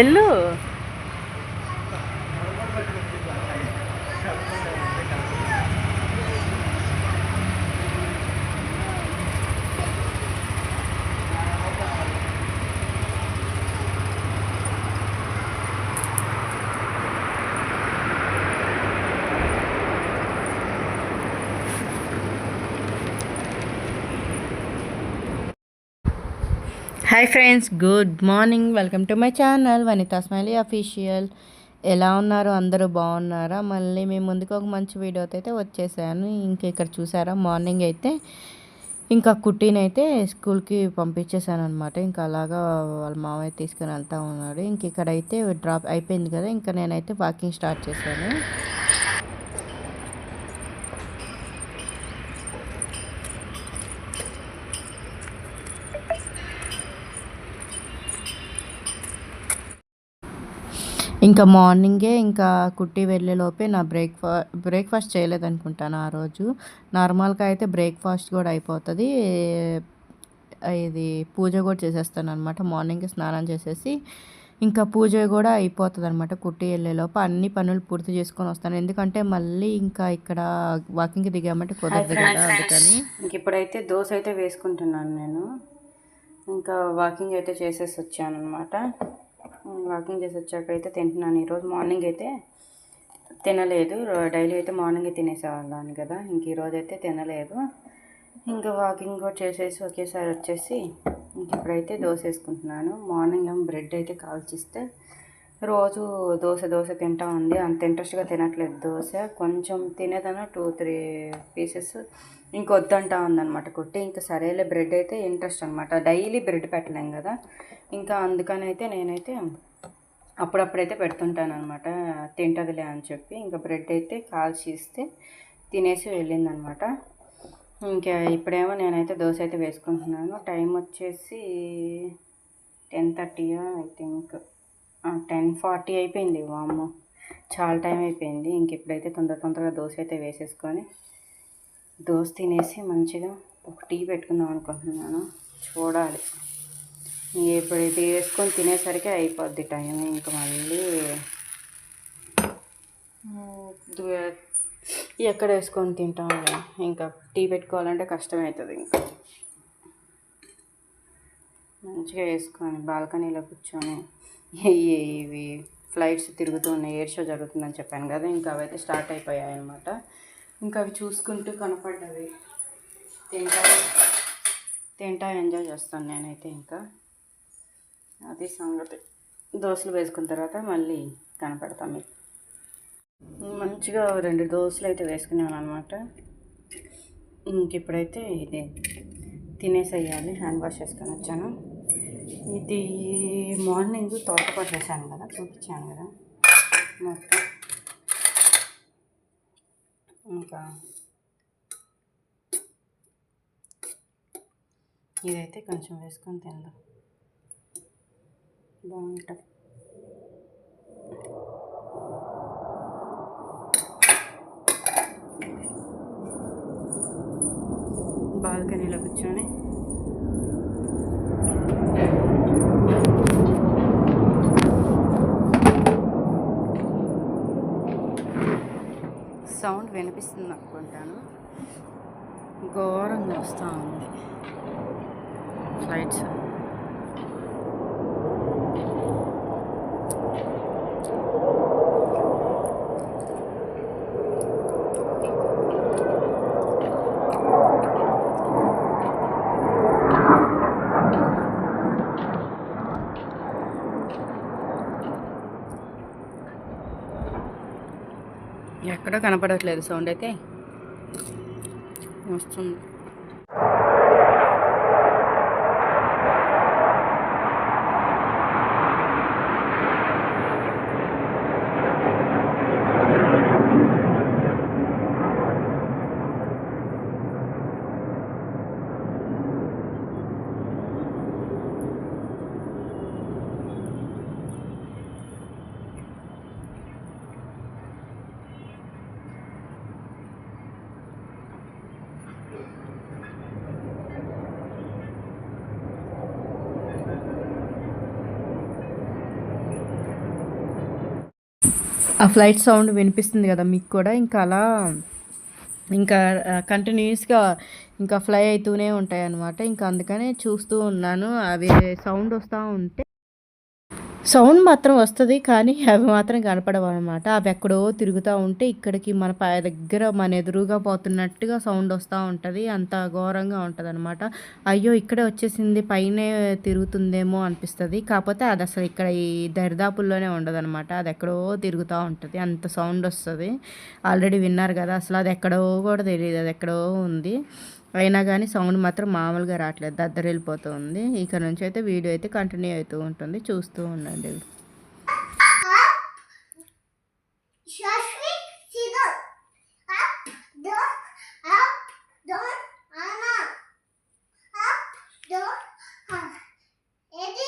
ఎల్లు? Hi friends good morning welcome to my channel Vanitha smiley official ఎలా ఉన్నారు? అందరూ బాగున్నారా? మళ్ళీ మేము ముందుకు ఒక మంచి వీడియోతో అయితే వచ్చేసాను. ఇంక ఇక్కడ చూసారా? మార్నింగ్ అయితే ఇంకా కుట్టినైతే స్కూల్కి పంపించేసాను అనమాట ఇంకా అలాగా వాళ్ళ మామయ్య తీసుకుని వెళ్తా ఉన్నాడు. ఇంక ఇక్కడైతే డ్రాప్ అయిపోయింది కదా? ఇంకా నేనైతే వాకింగ్ స్టార్ట్ చేశాను. ఇంకా మార్నింగే ఇంకా కుట్టి వెళ్ళేలోపే నా బ్రేక్ఫా బ్రేక్ఫాస్ట్ చేయలేదనుకుంటాను ఆ రోజు. నార్మల్గా అయితే బ్రేక్ఫాస్ట్ కూడా అయిపోతుంది. ఇది పూజ కూడా చేసేస్తాను అనమాట మార్నింగ్ స్నానం చేసేసి ఇంకా పూజ కూడా అయిపోతుంది అనమాట కుట్టి వెళ్ళేలోపు అన్ని పనులు పూర్తి చేసుకొని వస్తాను. ఎందుకంటే మళ్ళీ ఇంకా ఇక్కడ వాకింగ్కి దిగామంటే కుదరదు కదా అందుకని. ఇంక ఇప్పుడైతే దోశ అయితే వేసుకుంటున్నాను నేను. ఇంకా వాకింగ్ అయితే చేసేసి వచ్చాను అనమాట వాకింగ్ చేసి వచ్చాక అయితే తింటున్నాను. ఈరోజు మార్నింగ్ అయితే తినలేదు. డైలీ అయితే మార్నింగ్ తినేసేవాళ్ళని కదా. ఇంక ఈరోజు అయితే తినలేదు. ఇంకా వాకింగ్ కూడా చేసేసి ఒకేసారి వచ్చేసి ఇంక ఇప్పుడైతే దోశ వేసుకుంటున్నాను. మార్నింగ్ ఏమో బ్రెడ్ అయితే కాల్చిస్తే రోజు దోశ దోశ తింటా ఉంది. అంత ఇంట్రెస్ట్గా తినట్లేదు దోశ. కొంచెం తినేదన టూ త్రీ పీసెస్ ఇంకొద్దంటా ఉందనమాట కుట్టి. ఇంకా సరేలే బ్రెడ్ అయితే ఇంట్రెస్ట్ అనమాట డైలీ బ్రెడ్ పెట్టలేం కదా. ఇంకా అందుకని అయితే నేనైతే అప్పుడప్పుడైతే పెడుతుంటాను అనమాట తింటదిలే అని చెప్పి ఇంకా బ్రెడ్ అయితే కాల్చి ఇస్తే తినేసి వెళ్ళిందనమాట ఇంకా ఇప్పుడేమో నేనైతే దోశ అయితే వేసుకుంటున్నాను. టైం వచ్చేసి టెన్ థర్టీయా ఐ థింక్ టెన్ ఫార్టీ అయిపోయింది. వామ్మ. చాలా టైం అయిపోయింది. ఇంక ఇప్పుడైతే తొందర తొందరగా దోశ అయితే వేసేసుకొని దోశ తినేసి మంచిగా ఒక టీ పెట్టుకుందాం అనుకుంటున్నాను. చూడాలి. ఇప్పుడు ఇది వేసుకొని తినేసరికి అయిపోద్ది టైం. ఇంకా మళ్ళీ ఎక్కడ వేసుకొని తింటాం ఇంకా? టీ పెట్టుకోవాలంటే కష్టమవుతుంది ఇంకా. మంచిగా వేసుకొని బాల్కనీలో కూర్చొని ఇవి ఇవి ఫ్లైట్స్ తిరుగుతూ ఉన్నాయి ఎయిర్ షో జరుగుతుందని చెప్పాను కదా ఇంకా అవైతే స్టార్ట్ అయిపోయాయి అనమాట ఇంకా అవి చూసుకుంటూ కనపడ్డవి. తింటా తింటా ఎంజాయ్ చేస్తాను నేనైతే ఇంకా. అది సంగతి. దోశలు వేసుకున్న తర్వాత మళ్ళీ కనపడతాం మీకు. మంచిగా రెండు దోశలు అయితే వేసుకున్నాను అనమాట ఇంక ఇప్పుడైతే ఇది తినేసేయాలి హ్యాండ్ వాష్ చేసుకొని వచ్చాను. ఇది మార్నింగ్ తోటపాటు చేశాను కదా చూపించాను కదా. మొత్తం. ఇంకా ఇదైతే కొంచెం వేసుకొని తిందాం. బాగుంటుంది. బాల్కనీలో కూర్చొని సౌండ్ వినిపిస్తుంది అనుకుంటాను. ఘోరంగా వస్తూ ఉంది. ఫ్లైట్స్ ఎక్కడ కనపడట్లేదు సౌండ్ అయితే. వస్తుంది. ఆ ఫ్లైట్ సౌండ్ వినిపిస్తుంది కదా మీకు కూడా. ఇంకా అలా ఇంకా కంటిన్యూస్గా ఇంకా ఫ్లై అవుతూనే ఉంటాయి అన్నమాట ఇంకా అందుకనే చూస్తూ ఉన్నాను. అవి సౌండ్ వస్తూ ఉంటే సౌండ్ మాత్రం వస్తుంది కానీ అవి మాత్రం కనపడవు అనమాట అవి ఎక్కడో తిరుగుతూ ఉంటే ఇక్కడికి మన పై దగ్గర మన ఎదురుగా పోతున్నట్టుగా సౌండ్ వస్తూ ఉంటుంది అంత ఘోరంగా ఉంటుంది అనమాట అయ్యో ఇక్కడే వచ్చేసింది పైనే తిరుగుతుందేమో అనిపిస్తుంది. కాకపోతే అది అసలు ఇక్కడ ఈ దరిదాపుల్లోనే ఉండదనమాట అది ఎక్కడో తిరుగుతూ ఉంటుంది అంత సౌండ్ వస్తుంది. ఆల్రెడీ విన్నారు కదా అసలు అది ఎక్కడో కూడా తెలియదు అది ఎక్కడో ఉంది. అయినా కానీ సౌండ్ మాత్రం మామూలుగా రావట్లేదు దద్దరు వెళ్ళిపోతూ ఉంది ఇక నుంచి అయితే వీడియో అయితే కంటిన్యూ అవుతూ ఉంటుంది చూస్తూ ఉండండి ఏది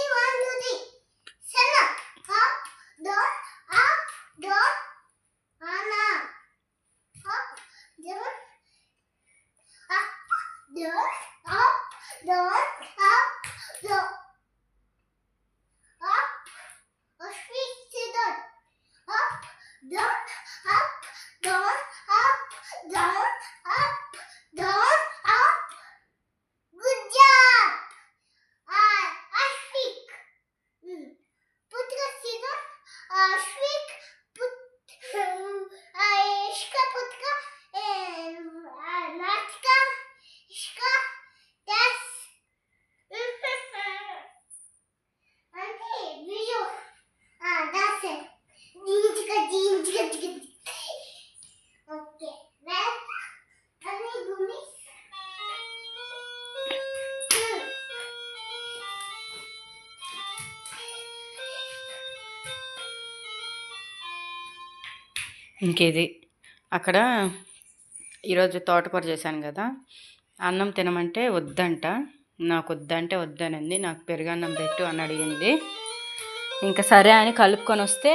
ఇంకేది? అక్కడ ఈరోజు తోటకూర చేశాను కదా. అన్నం తినమంటే వద్దంట. నాకు వద్దంటే వద్దనింది. నాకు పెరుగన్నం పెట్టు అని అడిగింది. ఇంకా సరే అని కలుపుకొని వస్తే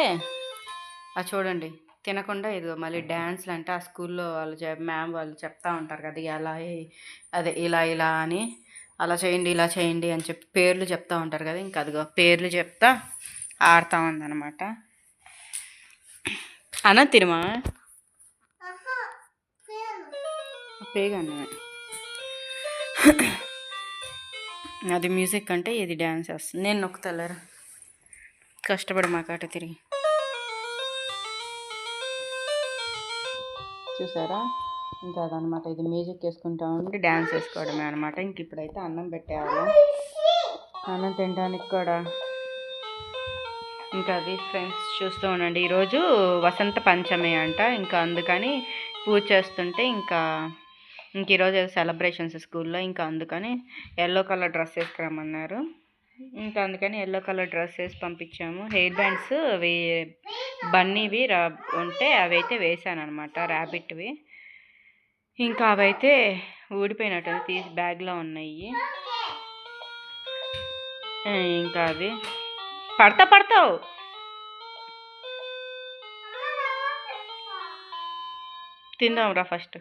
అది చూడండి తినకుండా ఇదిగో మళ్ళీ డ్యాన్స్లు అంటే ఆ స్కూల్లో వాళ్ళు మ్యామ్ వాళ్ళు చెప్తా ఉంటారు కదా ఎలా అదే ఇలా ఇలా అని. అలా చేయండి ఇలా చేయండి అని చెప్పి పేర్లు చెప్తా ఉంటారు కదా ఇంకా అదిగో పేర్లు చెప్తా ఆడుతూ ఉందన్నమాట. అన్న. పేగన్నమే. అది మ్యూజిక్ అంటే ఇది డ్యాన్స్ వేస్తుంది నేను నొక్కుతలేరా? కష్టపడి మా కాట తిరిగి. చూసారా? ఇంకా అదనమాట ఇది మ్యూజిక్ వేసుకుంటా ఉండి డ్యాన్స్ వేసుకోవడమే అనమాట ఇంక ఇప్పుడైతే అన్నం పెట్టేయాలి అన్నం తినడానికి కూడా ఇంకా అది ఫ్రెండ్స్ చూస్తూ ఉండండి. ఈరోజు వసంత పంచమి అంట. ఇంకా అందుకని పూజ చేస్తుంటే ఇంకా ఇంక ఈరోజు సెలబ్రేషన్స్ స్కూల్లో. ఇంకా అందుకని ఎల్లో కలర్ డ్రెస్ వేసుకురమ్మన్నారు. ఇంకా అందుకని ఎల్లో కలర్ డ్రెస్ వేసి పంపించాము. హెయిర్ బ్యాండ్స్ అవి బన్నీవి రా ఉంటే అవి అయితే వేసాను అనమాట ర్యాబిట్వి ఇంకా అవైతే ఊడిపోయినట్టు తీసి బ్యాగ్లో ఉన్నాయి. ఇంకా అవి పడతా పడతావు తిందాంరా ఫస్ట్.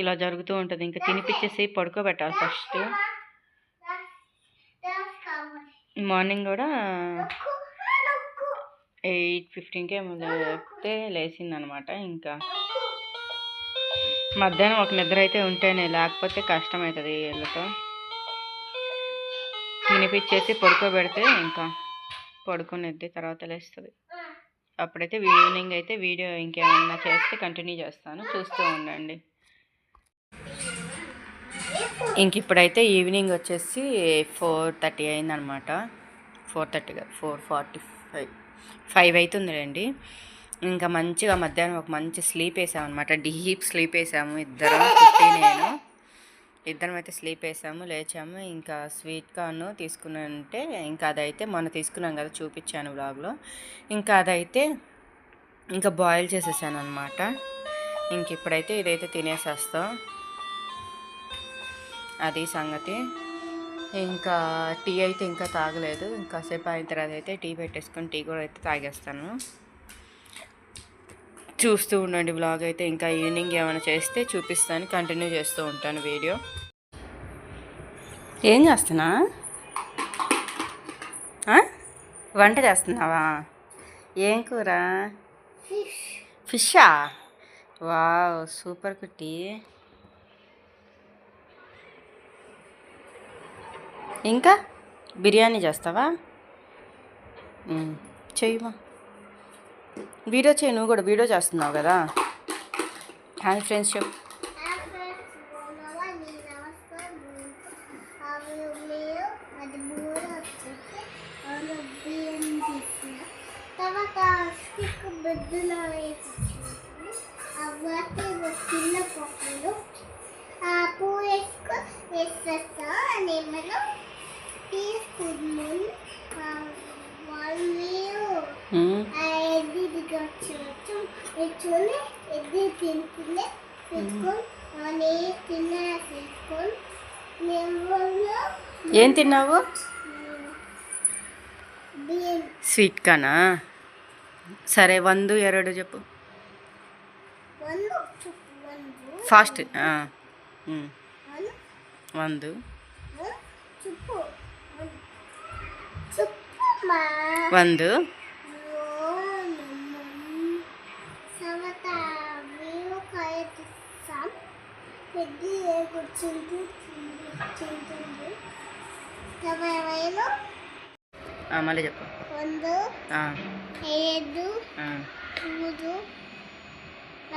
ఇలా జరుగుతూ ఉంటుంది ఇంకా తినిపించేసి పడుకోబెట్టాలి ఫస్ట్. మార్నింగ్ కూడా ఎయిట్ ఫిఫ్టీన్కి ఏమో లేకపోతే లేచిందనమాట ఇంకా. మధ్యాహ్నం ఒక నిద్ర అయితే ఉంటేనే లేకపోతే కష్టం అవుతుంది వీళ్ళతో తినిపించేసి పడుకోబెడితే ఇంకా. పడుకునేది తర్వాత లేస్తుంది. అప్పుడైతే ఈవినింగ్ అయితే వీడియో ఇంకేమన్నా చేస్తే కంటిన్యూ చేస్తాను. చూస్తూ ఉండండి. ఇంక ఇప్పుడైతే ఈవినింగ్ వచ్చేసి ఫోర్ థర్టీ అయిందనమాట. ఫోర్ థర్టీగా ఫోర్ ఫార్టీ ఫైవ్ ఫైవ్ అవుతుందిలేండి ఇంకా మంచిగా మధ్యాహ్నం ఒక మంచి స్లీప్ వేసామన్నమాట డీప్ స్లీప్ వేసాము ఇద్దరం కుట్టి నేను. ఇద్దరం అయితే స్లీప్ వేసాము లేచాము. ఇంకా స్వీట్ కార్న్ తీసుకున్నంటే ఇంకా అదైతే మొన్న తీసుకున్నాం కదా చూపించాను బ్లాగ్లో ఇంకా అదైతే ఇంకా బాయిల్ చేసేసాను అనమాట ఇంక ఇప్పుడైతే ఇదైతే తినేసేస్తాం. అది సంగతి. ఇంకా టీ అయితే ఇంకా తాగలేదు. ఇంకాసేపు అయిన తర్వాత అయితే టీ పెట్టేసుకొని టీ కూడా అయితే తాగేస్తాను. చూస్తూ ఉండండి బ్లాగ్ అయితే. ఇంకా ఈవినింగ్ ఏమైనా చేస్తే చూపిస్తాను. కంటిన్యూ చేస్తూ ఉంటాను వీడియో. ఏం చేస్తున్నా? వంట చేస్తున్నావా? ఏం కూర. ఫిషా. వావ్ సూపర్ కుట్టి. ఇంకా బిర్యానీ చేస్తావా. చెయ్యమా వీడియో చేయి నువ్వు కూడా వీడియో చేస్తున్నావు కదా. హాయ్ ఫ్రెండ్స్ చెప్ అది ఏం తిన్నావు? స్వీట్ కానా? సరే వందు ఎరడు చెప్పు. ఫాస్ట్ వందు. చెప్పు. వందు. మళ్ళీ చెప్పు. ಒಂದು మూడు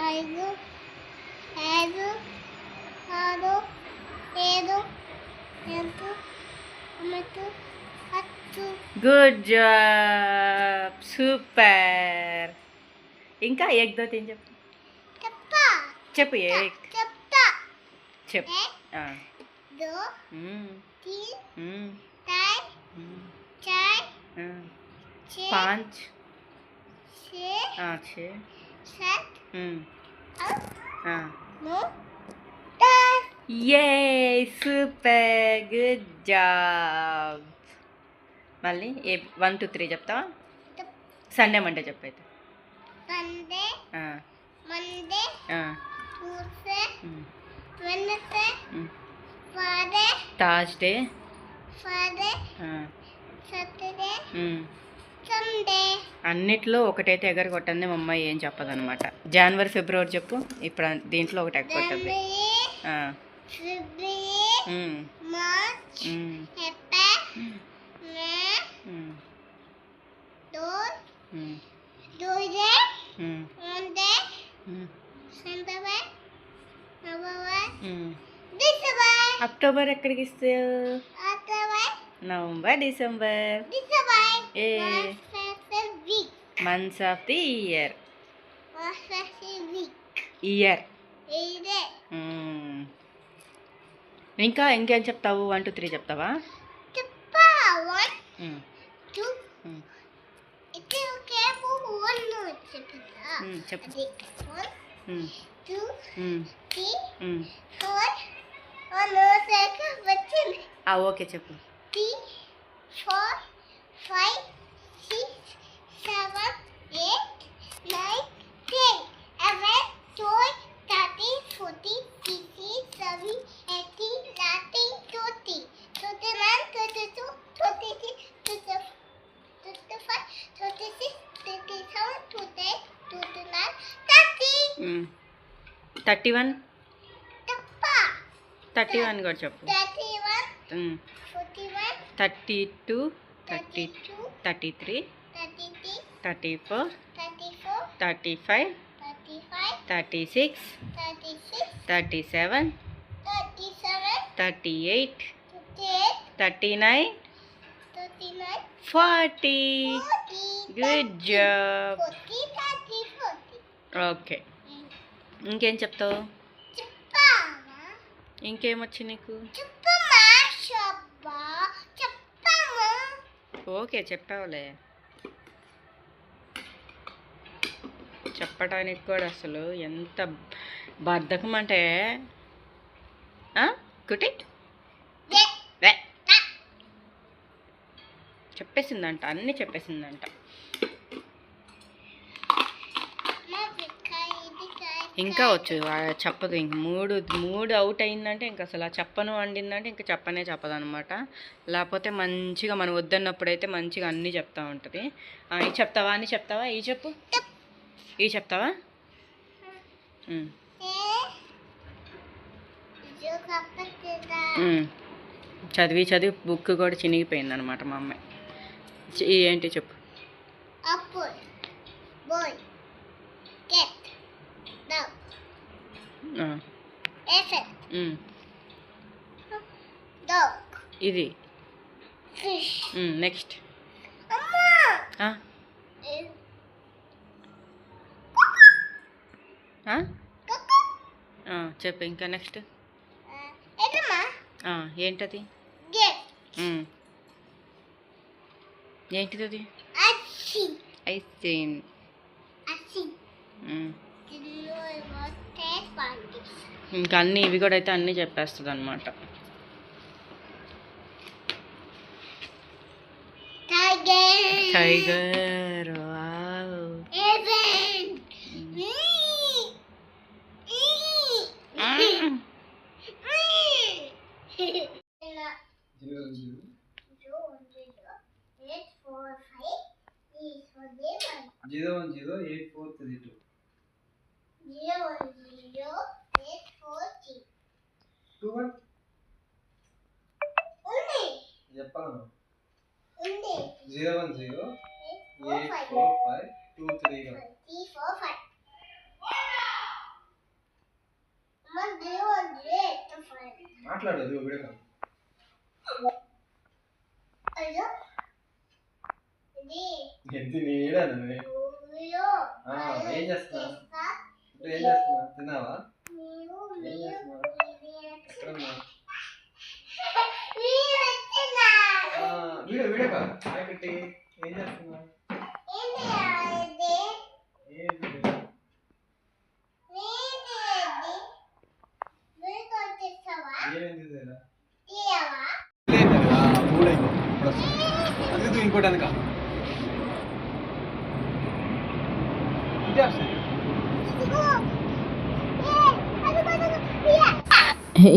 ఐదు ఐదు ఆరు ఏడు ఎంటు ఒమ్మిది గుడ్ జాబ్ సూపర్ ఇంకా ఎగ్ దో తిని చెప్పు చెప్ప చెప్పు ఎగ్ చెప్తా చెప్పు ఏ ఆ. దో మ్మ్. तीन మ్మ్. चार మ్మ్. चार ఆ. छः పాంచ్ छः ఆ, ఛే మళ్ళీ ఏ వన్ టూ త్రీ చెప్తావా? సండే మండే చెప్పైతే. థర్స్డే అన్నిట్లో ఒకటైతే ఎగరగొట్టంది మా అమ్మాయి ఏం చెప్పదనమాట. జనవరి ఫిబ్రవరి చెప్పు. ఇప్పుడు దీంట్లో ఒకటి ఎగరగొట్టద్ది. March October hmm. hmm. hmm. ఎక్కడికి ఇస్తావు November December A? Months of the year year ఇంకా ఇంకేం చెప్తావు? వన్ టూ త్రీ చెప్తావా? ఆ, ఓకే చెప్పు థర్టీ వన్ తప్ప థర్టీ వన్ కూడా చెప్పు thirty one forty one thirty two thirty thirty two thirty three thirty three thirty four thirty four thirty five thirty five thirty six thirty six thirty seven thirty seven thirty eight thirty eight thirty nine thirty nine forty forty good job forty thirty forty okay ఇంకేం చెప్తావు? ఇంకేమొచ్చి నీకు? Okay చెప్పావులే. చెప్పడానికి కూడా అసలు ఎంత బద్ధకం అంటే? కుటి. చెప్పేసిందంట అన్నీ చెప్పేసిందంట మా బిక్కాయ ఇది కాయ ఇంకా వచ్చు. చెప్పదు. ఇంక మూడు మూడు అవుట్ అయిందంటే ఇంకా అసలు ఆ చెప్పను వండిందంటే ఇంకా చెప్పనే చెప్పదు అనమాట లేకపోతే మంచిగా మనం వద్దన్నప్పుడు అయితే మంచిగా అన్నీ చెప్తా ఉంటుంది. ఆ, చెప్తావా? అని చెప్తావా? ఈ చెప్పు. ఈ చెప్తావా? చదివి చదివి బుక్ కూడా చినిగిపోయింది అనమాట మా అమ్మాయి ఏంటి చెప్పు? బాయ్. ఇది. నెక్స్ట్ చెప్పు ఇంకా నెక్స్ట్ ఏంటది. ఏంటిది అది ఐస్ క్రీమ్ ఇంకా అన్నీ ఇవి కూడా అయితే అన్నీ చెప్పేస్తుంది అనమాట టైగర్ వావ్ నేడాను అయ్యో. ఆ, ఏం చేస్తున్నా? చేస్తా. ఇప్పుడు ఏం చేస్తున్నా తిన్నావా? ఏం చేస్తున్నావు? ఎక్కడున్నా వీడియో వీడియో కాదు. ఏం చేస్తున్నా? ఏమైంది కూడా మూడైంది ఇప్పుడు వస్తుంది. అందుకే ఇంకోటి అందుక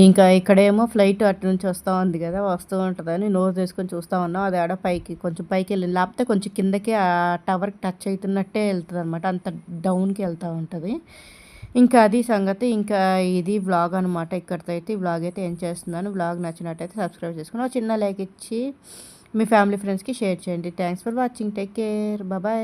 ఇంకా ఇక్కడేమో ఫ్లైట్ అటు నుంచి వస్తూ ఉంది కదా వస్తూ ఉంటుందని నోరు తీసుకొని చూస్తూ ఉన్నాం. అది ఆడ పైకి కొంచెం పైకి వెళ్ళింది లేకపోతే కొంచెం కిందకి ఆ టవర్కి టచ్ అవుతున్నట్టే వెళ్తుంది అనమాట అంత డౌన్కి వెళ్తూ ఉంటుంది. ఇంకా అది సంగతి ఇంకా ఇది వ్లాగ్ అనమాట ఇక్కడితో అయితే ఈ వ్లాగ్ అయితే ఏం చేస్తున్నాను. వ్లాగ్ నచ్చినట్టయితే సబ్స్క్రైబ్ చేసుకుని చిన్న లైక్ ఇచ్చి మీ ఫ్యామిలీ ఫ్రెండ్స్కి షేర్ చేయండి. Thanks for watching take care bye